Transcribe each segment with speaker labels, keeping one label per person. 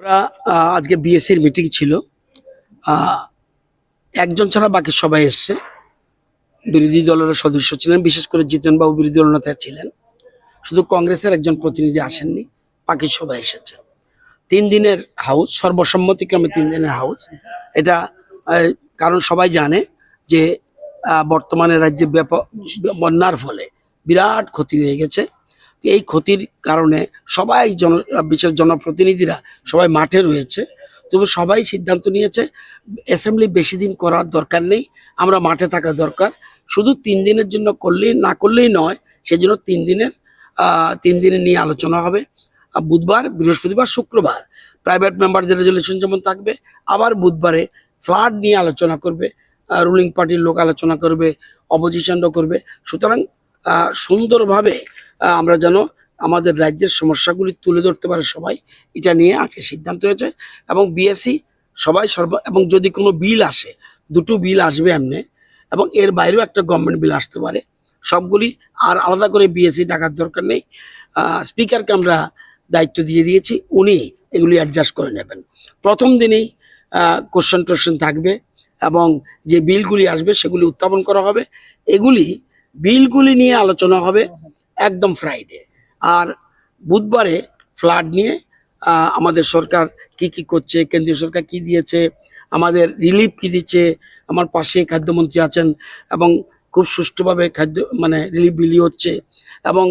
Speaker 1: আমরা আজকে বিএসসির মিটিং ছিল। একজন ছাড়া বাকি সবাই এসছে। বিরোধী দলের সদস্য ছিলেন, বিশেষ করে জিতেনবাবু বিরোধী দলনেতা ছিলেন। শুধু কংগ্রেসের একজন প্রতিনিধি আসেননি, বাকি সবাই এসেছে। তিন দিনের হাউস সর্বসম্মতিক্রমে তিন দিনের হাউস এটা কারণ সবাই জানে যে বর্তমানে রাজ্যে ব্যাপক বন্যার ফলে বিরাট ক্ষতি হয়ে গেছে। এই ক্ষতির কারণে সবাই জন, বিশেষ জনপ্রতিনিধিরা সবাই মাঠে রয়েছে। তবে সবাই সিদ্ধান্ত নিয়েছে, অ্যাসেম্বলি বেশি দিন করার দরকার নেই, আমরা মাঠে থাকা দরকার। শুধু তিন দিনের জন্য করলেই, না করলেই নয়, সেজন্য তিন দিনের তিন দিনের নিয়ে আলোচনা হবে। বুধবার, বৃহস্পতিবার, শুক্রবার প্রাইভেট মেম্বারদের রেজলিউশন যেমন থাকবে, আবার বুধবারে ফ্লাড নিয়ে আলোচনা করবে রুলিং পার্টির লোক আলোচনা করবে অপোজিশনও করবে। সুতরাং সুন্দরভাবে আমরা যেন আমাদের রাজ্যের সমস্যাগুলি তুলে ধরতে পারে সবাই, এটা নিয়ে আজকে সিদ্ধান্ত হয়েছে। এবং বিএসসি সবাই সর্ব, এবং যদি কোনো বিল আসে, দুটো বিল আসবে এমনি, এবং এর বাইরেও একটা গভর্নমেন্ট বিল আসতে পারে, সবগুলি আর আলাদা করে বিএসসি ডাকার দরকার নেই। স্পিকারকে আমরা দায়িত্ব দিয়ে দিয়েছি, উনি এগুলি অ্যাডজাস্ট করে নেবেন। প্রথম দিনেই কোশ্চেন টোশ্চেন থাকবে, এবং যে বিলগুলি আসবে সেগুলি উত্থাপন করা হবে। এগুলি, বিলগুলি নিয়ে আলোচনা হবে একদম ফ্রাইডে আর বুধবারে ফ্লাড নিয়ে আমাদের সরকার কি কি করছে, কেন্দ্রীয় সরকার কি দিয়েছে, আমাদের রিলিফ কি দিচ্ছে, আমার পাশে খাদ্যমন্ত্রী আছেন এবং খুব সুষ্ঠুভাবে খাদ্য মানে রিলিফ বিলি হচ্ছে এবং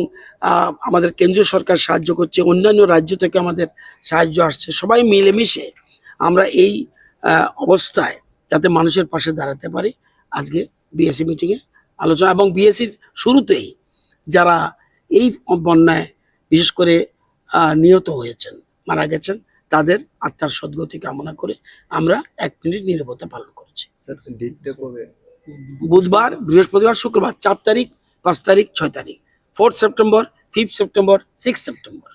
Speaker 1: আমাদের কেন্দ্রীয় সরকার সাহায্য করছে, অন্যান্য রাজ্য থেকে আমাদের সাহায্য আসছে, সবাই মিলেমিশে আমরা এই অবস্থায় যাতে মানুষের পাশে দাঁড়াতে পারি। আজকে বিএসসি মিটিংয়ে আলোচনা এবং বিএসসির শুরুতেই যারা এই বন্যায় বিশেষ করে আহ, নিহত হয়েছেন মারা গেছেন তাদের আত্মার সদ্গতি কামনা করে আমরা এক মিনিট নিরবতা পালন করেছি। বুধবার বৃহস্পতিবার শুক্রবার চার তারিখ পাঁচ তারিখ ছয় তারিখ fourth September fifth September six September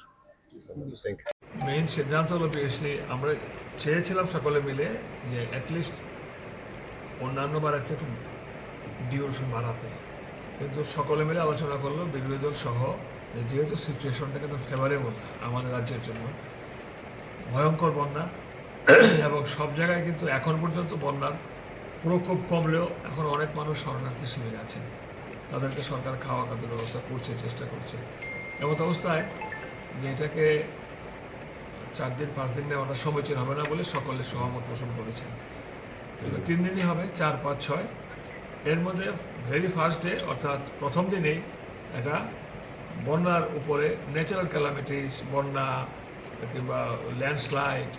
Speaker 2: main সিদ্ধান্ত হলো বেশি আমরা চেয়েছিলাম সকলে মিলে যে অ্যাটলিস্ট অন্যান্য বার একটু ডিউরেশন বাড়াতে। কিন্তু সকলে মিলে আলোচনা করল, বিরোধী দল সহ যেহেতু সিচুয়েশনটা কিন্তু ফেভারেবল আমাদের রাজ্যের জন্য। ভয়ঙ্কর বন্যা। এবং সব জায়গায় কিন্তু এখন পর্যন্ত বন্যার প্রকোপ কমলেও এখন অনেক মানুষ শরণার্থী শিবিরে আছেন তাদেরকে সরকার খাওয়া খাদ্য ব্যবস্থা করছে, চেষ্টা করছে। এমত অবস্থায় যে এটাকে চার দিন, পাঁচ দিন নেওয়াটা সমীচীন হবে না বলে সকলে সহমত পোষণ করেছেন। তিন দিনই হবে, চার, পাঁচ, ছয়। এর মধ্যে ভেরি ফার্স্ট ডে অর্থাৎ প্রথম দিনেই এটা বন্যার উপরে ন্যাচারাল ক্যালামিটিস বন্যা, কিংবা ল্যান্ডস্লাইড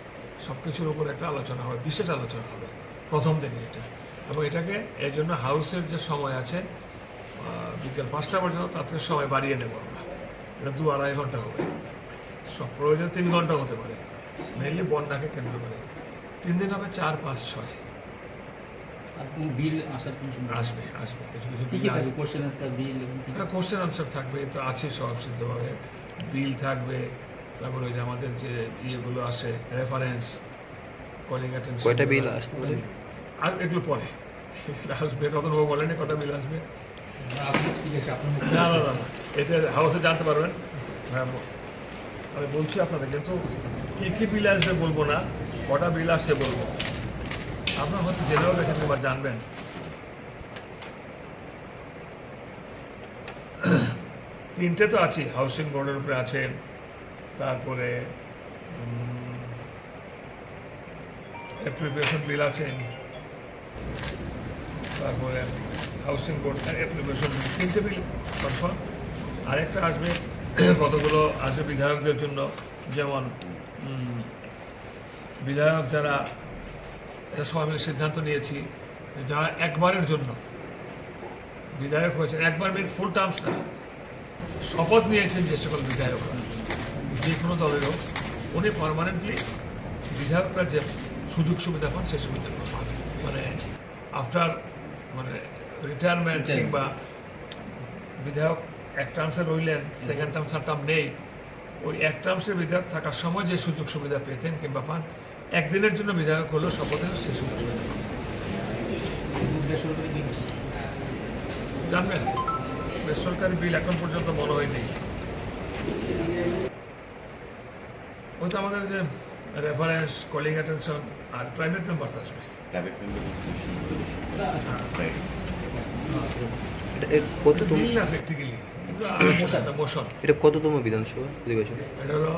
Speaker 2: সব কিছুর উপরে একটা আলোচনা হবে বিশেষ আলোচনা হবে প্রথম দিনে এটা। এবং এটাকে এই জন্য হাউসের যে সময় আছে বিকেল পাঁচটা পর্যন্ত তার থেকে সময় বাড়িয়ে নেব আমরা। এটা দু আড়াই ঘণ্টা হবে। সব প্রয়োজন তিন ঘণ্টা হতে পারে। মেনলি বন্যাকে কেন্দ্র করে। তিন দিন হবে চার, পাঁচ, ছয়।
Speaker 3: বিল আসার কোনো
Speaker 2: আসবে আসবে। কিছু কিছু বিল আসবে।
Speaker 3: Question answer bill?
Speaker 2: হ্যাঁ কোশ্চেন আনসার থাকবে এ তো আছে সব সিদ্ধভাবে বিল থাকবে তারপরে ওই যে আমাদের যে ইয়েগুলো আসে রেফারেন্স কলিং অ্যাটেন্স
Speaker 4: কয়টা বিল আসতে পারে?
Speaker 2: আর এগুলো পরে। আসবে রতনবাবু বলেনি কটা বিল আসবে?
Speaker 3: না,
Speaker 2: না না না না এটা হাউসে জানতে পারবেন। হ্যাঁ আমি বলছি আপনাদের কিন্তু কী কী বিল আসবে বলব না কটা বিল আসছে বলব? আপনার হয়তো জেনেও গেছেন এবার জানবেন। তিনটে তো আছে হাউসিং বোর্ডের উপরে আছেন তারপরে অ্যাপ্লিকেশন বিল আছেন তারপরে হাউসিং বোর্ড অ্যাপ্লিকেশন বিল তিনটে বিল কনফার্ম আরেকটা আসবে, কতগুলো আসবে বিধায়কদের জন্য, যেমন বিধায়ক যারা এটা সবাই মিলে সিদ্ধান্ত নিয়েছি যারা একবারের জন্য। বিধায়ক হয়েছেন একবার মিন ফুল টার্মস না। শপথ নিয়েছেন যে সকল বিধায়করা যে কোনো দলেরও উনি পারমানেন্টলি বিধায়করা যে সুযোগ সুবিধা পান সেই সুবিধাগুলো পাবেন মানে আফটার মানে রিটায়ারমেন্ট কিংবা বিধায়ক এক টার্মসে রইলেন সেকেন্ড টার্ম থার্ড টার্ম নেই ওই এক টার্মসের বিধায়ক থাকার সময় যে সুযোগ সুবিধা পেতেন কিংবা পান একদিনের জন্য বিধায়ক হলেও শপথে সেই সুযোগ সুবিধা
Speaker 3: বেসরকারি বিল
Speaker 2: জানবেন বেসরকারি বিল এখন পর্যন্ত মনে হয়নি। ওই তো আমাদের যে রেফারেন্স কলিং অ্যাটেনশন আর প্রাইভেট মেম্বার্স আসবে।
Speaker 4: এটা কততম বিধানসভা? অধিবেশন?
Speaker 2: এটা হলো